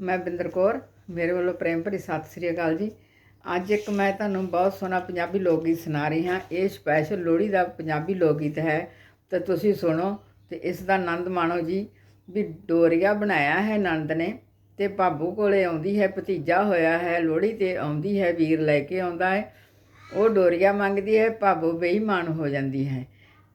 ਮੈਂ ਬਿੰਦਰ ਕੌਰ, ਮੇਰੇ ਵੱਲੋਂ ਪ੍ਰੇਮ ਭਰੀ ਸਤਿ ਸ੍ਰੀ ਅਕਾਲ ਜੀ। ਅੱਜ ਇੱਕ ਮੈਂ ਤੁਹਾਨੂੰ ਬਹੁਤ ਸੋਹਣਾ ਪੰਜਾਬੀ ਲੋਕ ਗੀਤ ਸੁਣਾ ਰਹੀ ਹਾਂ। ਇਹ ਸਪੈਸ਼ਲ ਲੋਹੜੀ ਦਾ ਪੰਜਾਬੀ ਲੋਕ ਗੀਤ ਹੈ। ਤੇ ਤੁਸੀਂ ਸੁਣੋ ਤੇ ਇਸ ਦਾ ਆਨੰਦ ਮਾਣੋ ਜੀ ਵੀ ਡੋਰੀਆ ਬਣਾਇਆ ਹੈ ਨੰਦ ਨੇ ਤੇ ਭਾਬੂ ਕੋਲੇ ਆਉਂਦੀ ਹੈ, ਭਤੀਜਾ ਹੋਇਆ ਹੈ, ਲੋਹੜੀ ਤੇ ਆਉਂਦੀ ਹੈ, ਵੀਰ ਲੈ ਕੇ ਆਉਂਦਾ ਹੈ। ਉਹ ਡੋਰੀਆ ਮੰਗਦੀ ਹੈ, ਭਾਬੂ ਬੇਈਮਾਨ ਹੋ ਜਾਂਦੀ ਹੈ।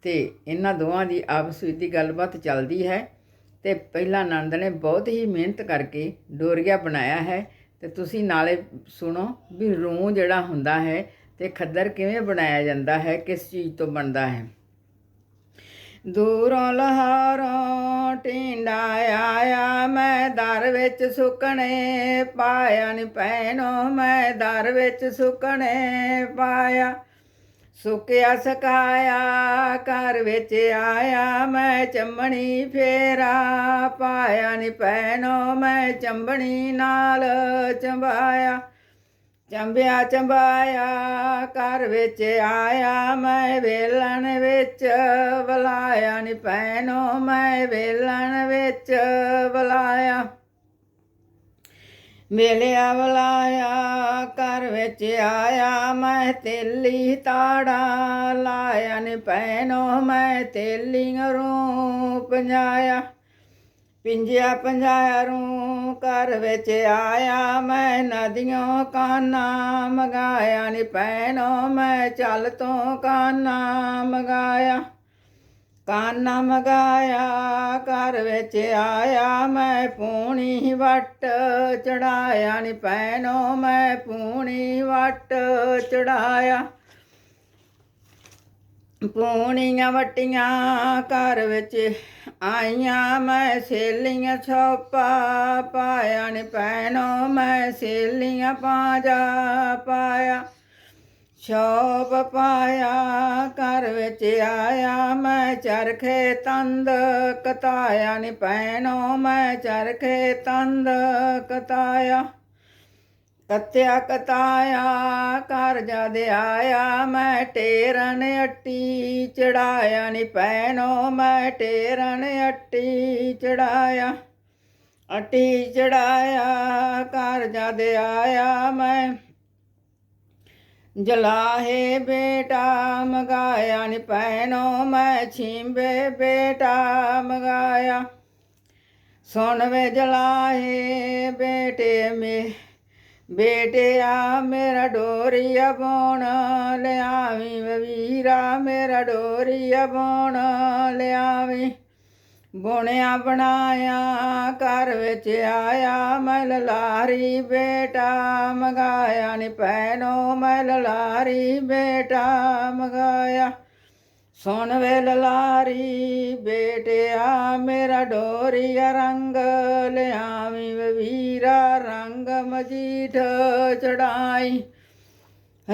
ਤੇ ਇਹਨਾਂ ਦੋਵਾਂ ਦੀ ਆਪਸ ਵਿੱਚ ਦੀ ਗੱਲਬਾਤ ਚੱਲਦੀ ਹੈ। ਤੇ ਪਹਿਲਾਂ ਆਨੰਦ ਨੇ ਬਹੁਤ ਹੀ ਮਿਹਨਤ ਕਰਕੇ ਡੋਰੀਆ ਬਣਾਇਆ ਹੈ ਤੇ ਤੁਸੀਂ ਨਾਲੇ ਸੁਣੋ ਵੀ ਰੂੰ ਜਿਹੜਾ ਹੁੰਦਾ ਹੈ ਤੇ ਖੱਦਰ ਕਿਵੇਂ ਬਣਾਇਆ ਜਾਂਦਾ ਹੈ, ਕਿਸ ਚੀਜ਼ ਤੋਂ ਬਣਦਾ ਹੈ। ਦੂਰੋਂ ਲਹਾਰੋਂ ਟਿੰਡਾ ਆਇਆ, ਮੈਂ ਦਰ ਵਿੱਚ ਸੁਕਣੇ ਪਾਇਆ ਨੀ ਪੈਨੋ ਮੈਂ ਦਰ ਵਿੱਚ ਸੁਕਣੇ ਪਾਇਆ। ਸੁਕਿਆ ਸਕਾਇਆ ਘਰ ਵਿੱਚ ਆਇਆ, ਮੈਂ ਚੰਬਣੀ ਫੇਰਾ ਪਾਇਆ ਨੀ ਪੈਨੋ ਮੈਂ ਚੰਬਣੀ ਨਾਲ ਚੰਬਾਇਆ। ਚੰਬਿਆ, ਚੰਬਾਇਆ, ਘਰ ਵਿੱਚ ਆਇਆ, ਮੈਂ ਵੇਲਣ ਵਿੱਚ ਬੁਲਾਇਆ ਨੀ ਪੈਨੋ ਮੈਂ ਵੇਲਣ ਵਿੱਚ ਬੁਲਾਇਆ ਮੇਲਿਆ ਬੁਲਾਇਆ ਘਰ ਵਿੱਚ ਆਇਆ, ਮੈਂ ਤੇਲੀ ਤਾੜਾ ਲਾਇਆ ਨੀ ਪੈਨੋ ਮੈਂ ਤੇਲੀ ਰੂ ਪੰਜਾਇਆ। ਪਿੰਜਿਆ ਪੰਜਾਇਆ ਰੂ ਘਰ ਵਿੱਚ ਆਇਆ, ਮੈਂ ਨਦੀਆਂ ਕਾਨਾ ਮਗਾਇਆ ਨੀ ਪੈਨੋ ਮੈਂ ਚੱਲ ਤੋਂ ਕਾਨਾ ਮਗਾਇਆ। ਕਾਨਾ ਮਗਾਇਆ, ਘਰ ਵਿੱਚ ਆਇਆ, ਮੈਂ ਪੂਣੀ ਵੱਟ ਚੜਾਇਆ ਨੀ ਪੈਨੋ ਮੈਂ ਪੂਣੀ ਵੱਟ ਚੜਾਇਆ। ਪੂਣੀਆਂ ਵਟੀਆਂ ਘਰ ਵਿੱਚ ਆਈਆਂ, ਮੈਂ ਸੇਲੀਆਂ ਛੋਪਾ ਪਾਇਆ ਨੀ ਪੈਨੋ ਮੈਂ ਸੇਲੀਆਂ ਪਾਜਾ ਪਾਇਆ। ਸ਼ੋਭ ਪਾਇਆ, ਘਰ ਵਿੱਚ ਆਇਆ, ਮੈਂ ਚਰਖੇ ਤੰਦ ਕਤਾਇਆ ਨੀ ਪੈਨੋ ਮੈਂ ਚਰਖੇ ਤੰਦ ਕਤਾਇਆ। ਕਤਿਆ ਕਤਾਇਆ, ਘਰ ਜਦ ਆਇਆ, ਮੈਂ ਟੇਰਨ ਅੱਟੀ ਚੜਾਇਆ ਨੀ ਪੈਨੋ ਮੈਂ ਟੇਰਨ ਅੱਟੀ ਚੜਾਇਆ। ਅੱਟੀ ਚੜਾਇਆ, ਘਰ ਜਦ ਆਇਆ, ਮੈਂ ਜਲਾਹੇ ਬੇਟਾ, ਮਗਾਇਆ ਨੀ ਪੈਨੋ ਮੈਂ ਛਿੰਬੇ ਬੇਟਾ, ਮਗਾਇਆ। ਸੁਣ ਵੇ ਜਲਾਹੇ ਬੇਟੇ ਮੇ, ਬੇਟਿਆ ਮੇਰਾ ਡੋਰੀਆ ਬੋਣ ਲਿਆਵੀਂ ਵੇ ਵੀਰਾ ਮੇਰਾ ਡੋਰੀਆ ਬੋਣ ਲਿਆਵੀਂ। ਗੁਣਿਆ ਬਣਾਇਆ, ਘਰ ਵਿੱਚ ਆਇਆ ਮੈਂ ਲਾਰੀ ਬੇਟਾ ਮਗਾਇਆ ਨੀ ਪੈਨੋ ਮੈਂ ਲਾਰੀ ਬੇਟਾ ਮਗਾਇਆ। ਸੁਣ ਵੇ ਲਲਾਰੀ ਬੇਟਿਆ ਮੇਰਾ ਡੋਰੀਆ ਰੰਗ ਲਿਆਵੀਂ ਵੀਰਾ ਰੰਗ ਮਜੀਠ ਚੜਾਈ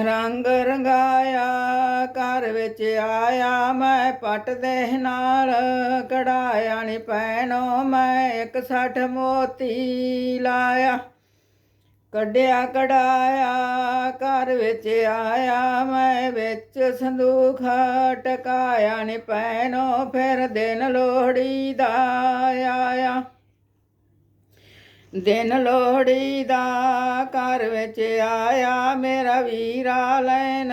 ਰੰਗ ਰੰਗਾਇਆ, ਘਰ ਵਿੱਚ ਆਇਆ, ਮੈਂ ਪੱਟ ਦੇ ਨਾਲ ਕਢਾਇਆ ਨੀ ਪੈਣੋ ਮੈਂ ਇੱਕ ਸੱਠ ਮੋਤੀ ਲਾਇਆ। ਕੱਢਿਆ, ਕਢਾਇਆ, ਘਰ ਵਿੱਚ ਆਇਆ, ਮੈਂ ਵਿੱਚ ਸੰਦੂਖ ਟਕਾਇਆ ਨੀ ਪੈਣੋ ਫਿਰ ਦਿਨ ਲੋਹੜੀ ਦਾ ਆਇਆ। ਦਿਨ ਲੋਹੜੀ ਦਾ ਘਰ ਵਿੱਚ ਆਇਆ ਮੇਰਾ ਵੀਰਾ ਲੈਣ।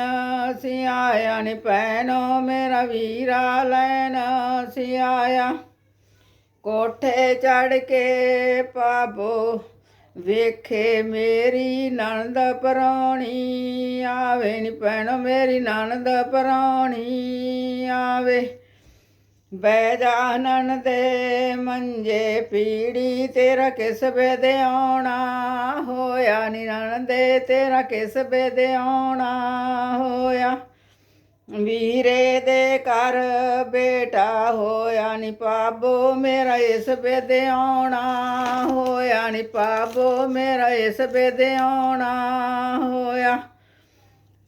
ਸਿਆਇਆ ਨੀ ਪੈਨੋ ਮੇਰਾ ਵੀਰਾ ਲੈਣ। ਸਿਆਇਆ ਕੋਠੇ ਚੜ ਕੇ ਪਾਬੋ ਵੇਖੇ ਮੇਰੀ ਨਣਦ ਪਰੌਣੀ ਆਵੇ ਨੀ ਪੈਣੋ ਮੇਰੀ ਨਣਦ ਪਰੌਣੀ ਆਵੇ। ਬੈ ਜਾਣਨ ਦੇ ਮੰਜੇ ਪੀੜੀ ਤੇਰਾ ਕਿਸ ਵੇਦੇ ਆਉਣਾ? ਹੋਇਆ ਨਿਰਣ ਦੇ, ਤੇਰਾ ਕਿਸ ਵੇਦੇ ਆਉਣਾ? ਹੋਇਆ ਵੀਰੇ ਦੇ ਘਰ ਬੇਟਾ, ਹੋਇਆ ਨੀ ਪਾਬੋ ਮੇਰਾ ਇਸ ਵੇਦੇ ਆਉਣਾ? ਹੋਇਆ ਨੀ ਪਾਬੋ ਮੇਰਾ ਇਸ ਵੇਦੇ ਆਉਣਾ? ਹੋਇਆ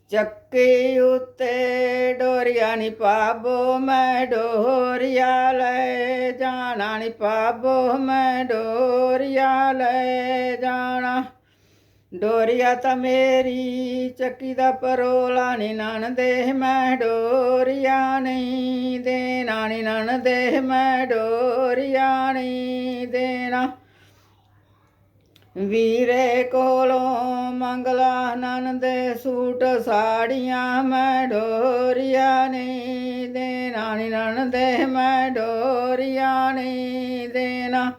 ਚੱਕੀ ਉੱਤੇ ਡੋਰੀਆ ਨੀ ਪਾਬੋ ਮੈਂ ਡੋਰੀਆ ਲੈ ਜਾਣਾ ਨੀ ਪਾਬੋ ਮੈਂ ਡੋਰੀਆ ਲੈ ਜਾਣਾ। ਡੋਰੀਆ ਤਾਂ ਮੇਰੀ ਚੱਕੀ ਦਾ ਪਰੋਲਾ ਨੀ ਨਣ ਦੇ ਮੈਂ ਡੋਰੀਆ ਨਹੀਂ ਦੇਣਾ, ਨੀ ਨਣ ਦੇ ਮੈਂ ਡੋਰੀਆ ਨਹੀਂ ਦੇਣਾ। ਵੀਰੇ ਕੋਲੋਂ ਮੰਗਲਾ ਨਨ ਦੇ ਸੂਟ, ਸਾੜੀਆਂ ਮੈਂ ਡੋਰੀਆਂ ਨਹੀਂ ਦੇਣਾ, ਨੀ ਨਨ ਦੇ ਮੈਂ ਡੋਰੀਆਂ ਨਹੀਂ ਦੇਣਾ।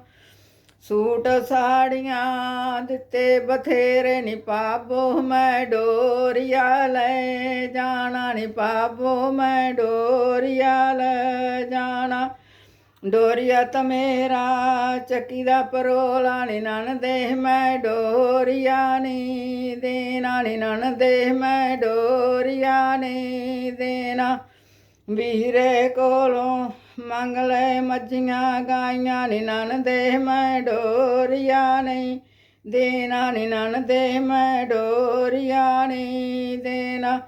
ਸੂਟ, ਸਾੜੀਆਂ ਦਿੱਤੇ ਬਥੇਰੇ, ਨੀ ਪਾਬੋ ਮੈਂ ਡੋਰੀਆ ਲੈ ਜਾਣਾ, ਨੀ ਪਾਬੋ ਮੈਂ ਡੋਰੀਆ ਲੈ ਜਾਣਾ। ਡੋਰੀਆ ਤਾਂ ਮੇਰਾ ਚੱਕੀ ਦਾ ਪਰੋਲਾ ਨੀ ਨਨ ਦੇ, ਮੈਂ ਡੋਰੀਆ ਨੀ ਦੇਣਾ ਨੀ ਨਨ ਦੇ, ਮੈਂ ਡੋਰੀਆ ਨੀ ਦੇਣਾ। ਵੀਰੇ ਕੋਲੋਂ ਮੰਗ ਲੈ, ਮੱਝੀਆਂ ਗਾਈਆਂ ਨੀ ਨਨ ਦੇ, ਮੈਂ ਡੋਰੀਆਂ ਨਹੀਂ ਦੇਣਾ ਨੀ ਨਨ ਦੇ, ਮੈਂ ਡੋਰੀਆਂ ਨਹੀਂ ਦੇਣਾ।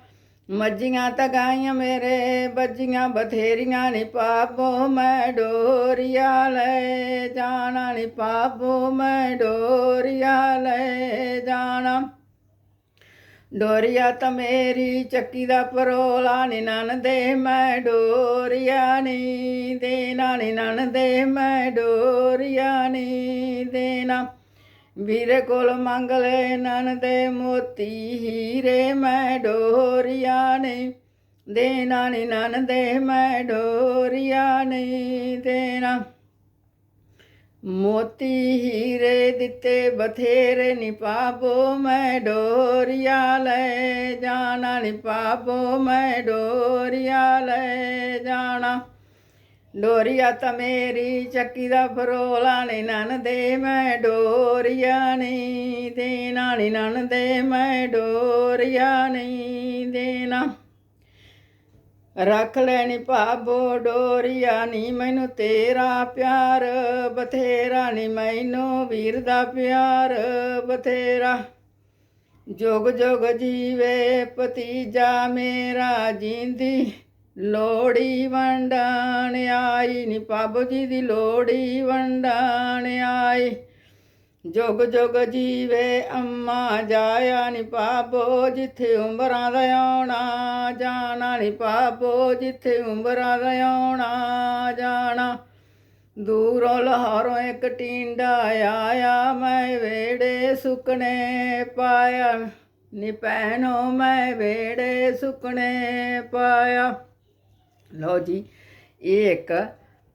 ਮੱਝੀਆਂ ਤਾਂ ਗਾਈਆਂ ਮੇਰੇ ਬੱਜੀਆਂ ਬਥੇਰੀਆਂ ਨਹੀਂ ਪਾਪੋ, ਮੈਂ ਡੋਰੀਆਂ ਲੈ ਜਾਣਾ ਨਹੀਂ ਪਾਪੋ, ਮੈਂ ਡੋਰੀਆਂ ਲੈ ਜਾਣਾ। ਡੋਰੀਆ ਤਾਂ ਮੇਰੀ ਚੱਕੀ ਦਾ ਪਰੋਲਾ ਨੀ ਨਨ ਦੇ ਮੈਂ ਡੋਰੀਆ ਨੀ ਦੇਣਾ, ਨੀ ਨਨ ਦੇ ਮੈਂ ਡੋਰੀਆ ਨੀ ਦੇਣਾ। ਵੀਰੇ ਕੋਲ ਮੰਗ ਲੈ ਨਨ ਦੇ ਮੋਤੀ, ਹੀਰੇ ਮੈਂ ਡੋਰੀਆ ਨੀ ਦੇਣਾ ਨੀ ਨਨ ਦੇ ਮੈਂ ਡੋਰੀਆ ਨੀ ਦੇਣਾ। ਮੋਤੀ, ਹੀਰੇ ਦਿੱਤੇ ਬਥੇਰੇ ਨੀ ਪਾਬੋ ਮੈਂ ਡੋਰੀਆ ਲੈ ਜਾਣਾ ਨੀ ਪਾਬੋ ਮੈਂ ਡੋਰੀਆ ਲੈ ਜਾਣਾ। ਡੋਰੀਆ ਤਾਂ ਮੇਰੀ ਚੱਕੀ ਦਾ ਫਰੋਲਾ ਨੀ ਨਨ ਦੇ ਮੈਂ ਡੋਰੀਆ ਨਹੀਂ ਦੇਣਾ ਨੀ ਨਨ ਦੇ ਮੈਂ ਡੋਰੀਆ ਨਹੀਂ ਦੇਣਾ। ਰੱਖ ਲੈਣੀ ਭਾਬੋ ਡੋਰੀਆ ਨਹੀਂ, ਮੈਨੂੰ ਤੇਰਾ ਪਿਆਰ ਬਥੇਰਾ ਨੀ ਮੈਨੂੰ ਵੀਰ ਦਾ ਪਿਆਰ ਬਥੇਰਾ। ਜੋਗ ਜੋਗ ਜੀਵੇ ਭਤੀਜਾ ਮੇਰਾ ਜਿੰਦੀ ਲੋੜੀ ਵੰਡਣ ਆਈ ਨੀ ਪਾਬੋ ਜੀ ਦੀ ਲੋੜੀ ਵੰਡਣ ਆਈ। ਜੁਗ ਜੁਗ ਜੀਵੇ ਅੰਮਾ ਜਾਇਆ ਨੀ ਪਾਪੋ, ਜਿੱਥੇ ਉਮਰਾਂ ਦਾ ਆਉਣਾ ਜਾਣਾ ਨੀ ਪਾਪੋ, ਜਿੱਥੇ ਉਮਰਾਂ ਦਾ ਆਉਣਾ ਜਾਣਾ। ਦੂਰੋਂ ਲਾਹੌਰੋਂ ਇੱਕ ਟਿੰਡਾ ਆਇਆ, ਮੈਂ ਵੇੜੇ ਸੁਕਣੇ ਪਾਇਆ। ਨੀ ਭੈਣੋ, ਮੈਂ ਵੇੜੇ ਸੁਕਣੇ ਪਾਇਆ। ਲਓ ਜੀ, ਇਹ ਇੱਕ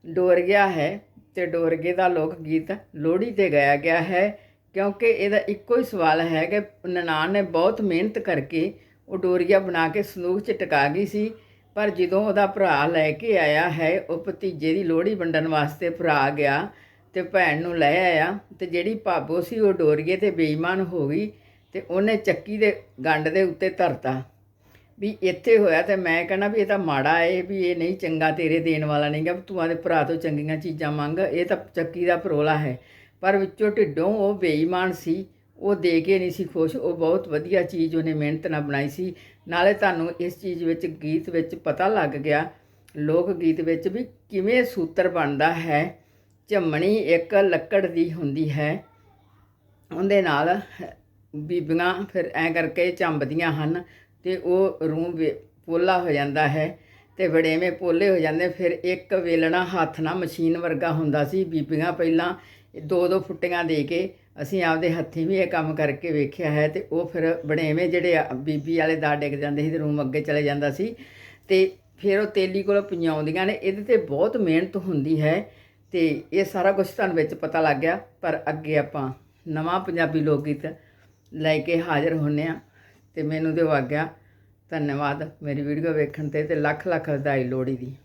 ਡੋਰਗਿਆ ਹੈ ਤੇ ਡੋਰਗੇ ਦਾ ਲੋਕ ਗੀਤ ਲੋਹੜੀ ਤੇ ਗਾਇਆ ਗਿਆ ਹੈ ਕਿਉਂਕਿ ਇਹਦਾ ਇੱਕੋ ਹੀ ਸਵਾਲ ਹੈ ਕਿ ਨਨਾਣ ਨੇ ਬਹੁਤ ਮਿਹਨਤ ਕਰਕੇ ਉਹ ਡੋਰੀਆ ਬਣਾ ਕੇ ਸੰਦੂਕ 'ਚ ਟਿਕਾ ਗਈ ਸੀ, ਪਰ ਜਦੋਂ ਉਹਦਾ ਭਰਾ ਲੈ ਕੇ ਆਇਆ ਹੈ, ਉਹ ਭਤੀਜੇ ਦੀ ਲੋਹੜੀ ਵੰਡਣ ਵਾਸਤੇ ਭਰਾ ਗਿਆ ਤੇ ਭੈਣ ਨੂੰ ਲੈ ਆਇਆ ਤੇ ਜਿਹੜੀ ਭਾਬੋ ਸੀ ਉਹ ਡੋਰੀਏ ਤੇ ਬੇਈਮਾਨ ਹੋ ਗਈ ਤੇ ਉਹਨੇ ਚੱਕੀ ਦੇ ਗੰਢ ਦੇ ਉੱਤੇ ਧਰਤਾ। ਵੀ ਇੱਥੇ ਹੋਇਆ ਤੇ ਮੈਂ ਕਹਿੰਦਾ ਵੀ ਇਹ ਤਾਂ ਮਾੜਾ ਏ ਵੀ ਇਹ ਨਹੀਂ ਚੰਗਾ ਤੇਰੇ ਦੇਣ ਵਾਲਾ ਨਹੀਂਗਾ ਤੂੰ ਆਦੇ ਭਰਾ ਤੋਂ ਚੰਗੀਆਂ ਚੀਜ਼ਾਂ ਮੰਗ, ਇਹ ਤਾਂ ਚੱਕੀ ਦਾ ਪਰੋਲਾ ਹੈ। ਪਰ ਵਿੱਚੋਂ ਢਿੱਡੋਂ ਉਹ ਬੇਈਮਾਨ ਸੀ, ਉਹ ਦੇ ਕੇ ਨਹੀਂ ਸੀ ਖੁਸ਼, ਉਹ ਬਹੁਤ ਵਧੀਆ ਚੀਜ਼ ਉਹਨੇ ਮਿਹਨਤ ਨਾਲ ਬਣਾਈ ਸੀ। ਨਾਲੇ ਤੁਹਾਨੂੰ ਇਸ ਚੀਜ਼ ਵਿੱਚ ਗੀਤ ਵਿੱਚ ਪਤਾ ਲੱਗ ਗਿਆ, ਲੋਕ ਗੀਤ ਵਿੱਚ ਵੀ ਕਿਵੇਂ ਸੂਤਰ ਬਣਦਾ ਹੈ, ਝੰਮਣੀ ਇੱਕ ਲੱਕੜ ਦੀ ਹੁੰਦੀ ਹੈ। ਉਹਦੇ ਨਾਲ ਬੀਬੀਆਂ ਫਿਰ ਐ ਕਰਕੇ ਚੰਬਦੀਆਂ ਹਨ ਤੇ ਉਹ ਰੂਹ ਵੇ- ਪੋਲਾ ਹੋ ਜਾਂਦਾ ਹੈ ਤੇ ਵੜੇਵੇਂ ਪੋਲੇ ਹੋ ਜਾਂਦੇ। ਫਿਰ ਇੱਕ ਵੇਲਣਾ ਹੱਥ ਨਾਲ ਮਸ਼ੀਨ ਵਰਗਾ ਹੁੰਦਾ ਸੀ। ਬੀਬੀਆਂ ਪਹਿਲਾਂ ਦੋ ਦੋ ਫੁੱਟੀਆਂ ਦੇ ਕੇ ਅਸੀਂ ਆਪਦੇ ਹੱਥੀਂ ਵੀ ਇਹ ਕੰਮ ਕਰਕੇ ਵੇਖਿਆ ਹੈ ਤੇ ਉਹ ਫਿਰ ਵੜੇਵੇਂ ਜਿਹੜੇ ਬੀਬੀ ਵਾਲੇ ਦਾ ਡਿੱਗ ਜਾਂਦੇ ਸੀ ਤੇ ਰੂਮ ਅੱਗੇ ਚਲੇ ਜਾਂਦਾ ਸੀ। ਤੇ ਫਿਰ ਉਹ ਤੇਲੀ ਕੋਲ ਪਜਾਉਂਦੀਆਂ ਨੇ। ਇਹਦੇ ਤੇ ਬਹੁਤ ਮਿਹਨਤ ਹੁੰਦੀ ਹੈ ਤੇ ਇਹ ਸਾਰਾ ਕੁਝ ਤੁਹਾਨੂੰ ਵਿੱਚ ਪਤਾ ਲੱਗ ਗਿਆ। ਪਰ ਅੱਗੇ ਆਪਾਂ ਨਵਾਂ ਪੰਜਾਬੀ ਲੋਕ ਗੀਤ ਲੈ ਕੇ ਹਾਜ਼ਰ ਹੁੰਨੇ ਆ ਤੇ ਮੈਨੂੰ ਦਿਓ ਆਗਿਆ। ਧੰਨਵਾਦ। ਮੇਰੀ ਵੀਡੀਓ ਵੇਖਣ ਤੇ ਤੇ ਲੱਖ ਲੱਖ ਵਧਾਈ ਲੋਹੜੀ ਦੀ।